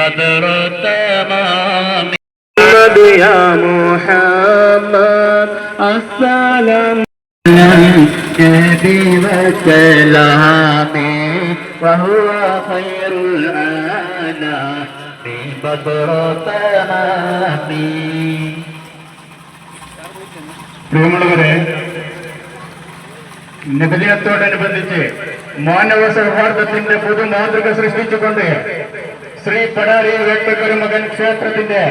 بدر التمام محمد يا محمد السلام النبي وسلامي وهو خير الأنام بدر تمامي പ്രിയമുള്ളവരെ നിബിദിനത്തോടനുബന്ധിച്ച് മാനവ സൗഹാർദ്ദത്തിന്റെ പുതു മാതൃക സൃഷ്ടിച്ചുകൊണ്ട് ശ്രീ പടാരി വേട്ടക്കൊരു മകൻ ക്ഷേത്രത്തിന്റെ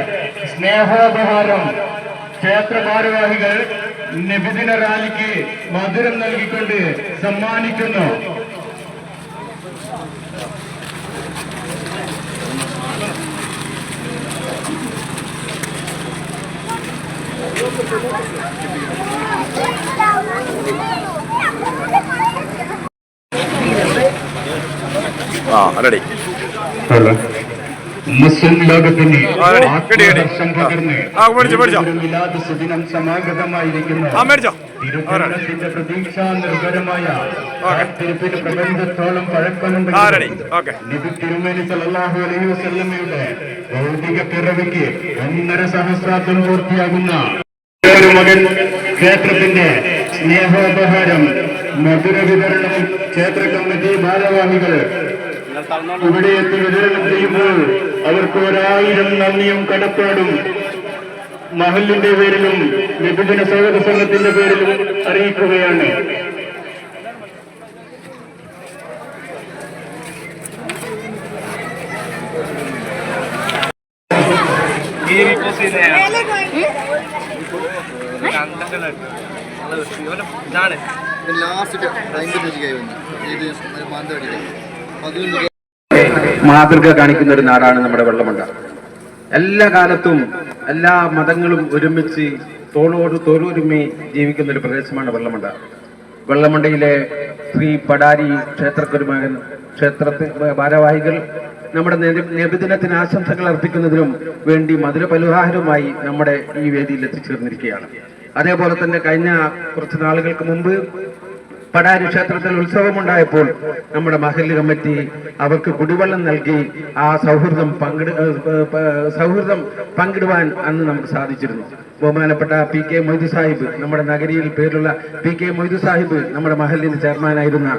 സ്നേഹോപഹാരം ക്ഷേത്ര ഭാരവാഹികൾ നിബിദിന റാലിക്ക് മധുരം നൽകിക്കൊണ്ട് സമ്മാനിക്കുന്നു. ആ റെഡി മുസ്ലിം ലോകത്തിന് പകർന്ന് സുദിനം സമാഗതമായിരിക്കുന്നു. പ്രതീക്ഷ നിർഭരമായ പ്രബന്ധത്തോളം പഴക്കമുണ്ട് നബി തിരുമേനി അലൈഹി വസല്ലമയുടെ ഭൗതിക പിറവിക്ക് ഒന്നര സഹസ്രാബ്ദം പൂർത്തിയാകുന്ന ഒരു മകൻ ക്ഷേത്രത്തിന്റെ സ്നേഹോപഹാരം മധുര വിതരണം ക്ഷേത്ര കമ്മിറ്റി ഭാരവാഹികൾ ഇവിടെ എത്തി വിതരണം ചെയ്യുമ്പോൾ അവർക്ക് ഒരായിരം നന്ദിയും കടപ്പാടും മഹലിന്റെ പേരിലും വിഭജന സേവക സംഘത്തിന്റെ പേരിലും അറിയിക്കുകയാണ്. ഇതാണ്. ലാസ്റ്റ് ടൈം വന്നു. ഇത് മാനന്തവാടി മാതൃക കാണിക്കുന്ന ഒരു നാടാണ് നമ്മുടെ വെള്ളമുണ്ട എല്ലാ കാലത്തും എല്ലാ മതങ്ങളും ഒരുമിച്ച് തോളോട് തോളൊരുമി ജീവിക്കുന്ന ഒരു പ്രദേശമാണ് വെള്ളമുണ്ട വെള്ളമുണ്ടയിലെ ശ്രീ പടാരി ക്ഷേത്രക്കുരുമകൻ ക്ഷേത്രത്തെ ഭാരവാഹികൾ നമ്മുടെ നബി- നബിദിനത്തിന് ആശംസകൾ അർപ്പിക്കുന്നതിനും വേണ്ടി മധുര പലഹാരവുമായി നമ്മുടെ ഈ വേദിയിൽ എത്തിച്ചേർന്നിരിക്കുകയാണ് അതേപോലെ തന്നെ കഴിഞ്ഞ കുറച്ച് നാളുകൾക്ക് മുമ്പ് പടാരി ക്ഷേത്രത്തിൽ ഉത്സവമുണ്ടായപ്പോൾ നമ്മുടെ മഹല്ല് കമ്മിറ്റി അവർക്ക് കുടിവെള്ളം നൽകി ആ സൗഹൃദം പങ്കിട സൗഹൃദം പങ്കിടുവാൻ അന്ന് നമുക്ക് സാധിച്ചിരുന്നു. ബഹുമാനപ്പെട്ട പി കെ മൊയ്തു സാഹിബ്. നമ്മുടെ നഗരിയിൽ പേരുള്ള പി കെ മൊയ്തു സാഹിബ് നമ്മുടെ മഹലിന് ചെയർമാനായിരുന്ന.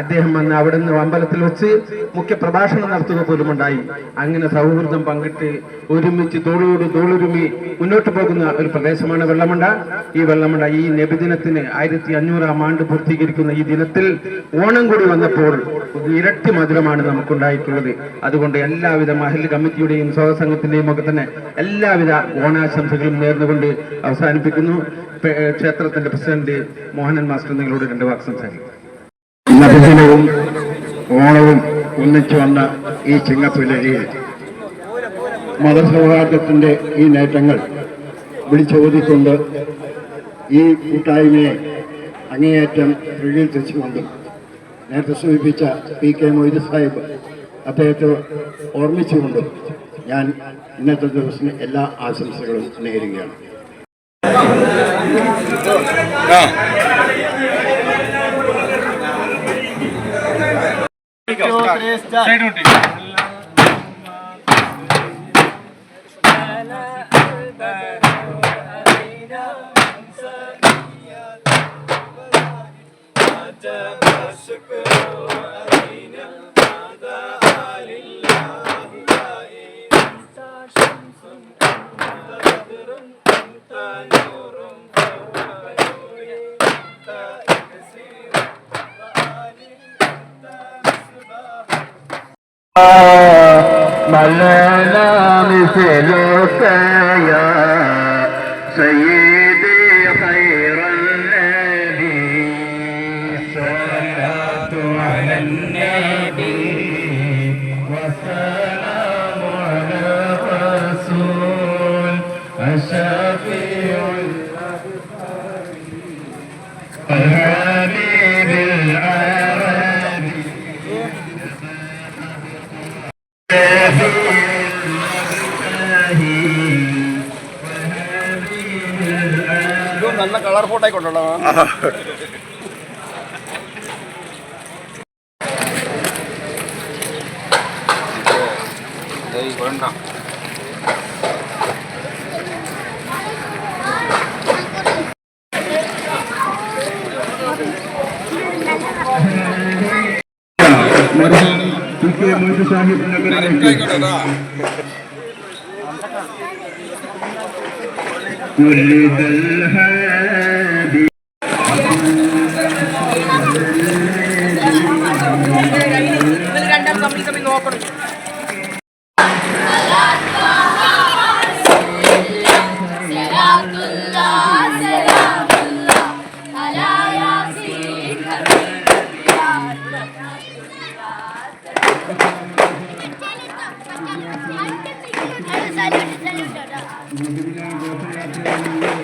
അദ്ദേഹം അന്ന് അവിടുന്ന് അമ്പലത്തിൽ വെച്ച് മുഖ്യ പ്രഭാഷണം നടത്തുക പോലും ഉണ്ടായി അങ്ങനെ സൗഹൃദം പങ്കിട്ട് ഒരുമിച്ച് തോളോട് തോളൊരുമി മുന്നോട്ട് പോകുന്ന ഒരു പ്രദേശമാണ് വെള്ളമുണ്ട. ഈ വെള്ളമുണ്ട ഈ നബിദിനത്തിന് ആയിരത്തി അഞ്ഞൂറാം ആണ്ട് പൂർത്തീകരിക്കുന്ന ഈ ദിനത്തിൽ ഓണം കൂടി വന്നപ്പോൾ ഇരട്ടി മധുരമാണ് നമുക്കുണ്ടായിട്ടുള്ളത്. അതുകൊണ്ട് എല്ലാവിധ മഹൽ കമ്മിറ്റിയുടെയും സ്വതസംഘത്തിന്റെയും ഒക്കെ തന്നെ എല്ലാവിധ ഓണാശംസകളും നേർന്നുകൊണ്ട് അവസാനിപ്പിക്കുന്നു. ക്ഷേത്രത്തിന്റെ പ്രസിഡന്റ് മോഹനൻ മാസ്റ്റർ നിങ്ങളോട് രണ്ട് വാക്ക് സംസാരിക്കും. ഓണവും ഒന്നിച്ചു വന്ന ഈ ചിങ്ങപ്പുലരിയിൽ മതസൗഹാർദ്ദത്തിന്റെ ഈ നേട്ടങ്ങൾ വിളിച്ചോതിക്കൊണ്ട് ഈ കൂട്ടായ്മയെ അങ്ങേയറ്റം പ്രകീർത്തിച്ചുകൊണ്ടും നേരത്തെ സൂചിപ്പിച്ച പി കെ മൊയ്തു സാഹിബ് അദ്ദേഹത്തെ ഓർമ്മിച്ചുകൊണ്ടും ഞാൻ ഇന്നത്തെ ദിവസത്തിന് എല്ലാ ആശംസകളും നേരുകയാണ്. Shukr ملنا مثلك يا سيدي നല്ല colour photo K Moidu Sahib നഗറിലേക്ക് Salut, salut.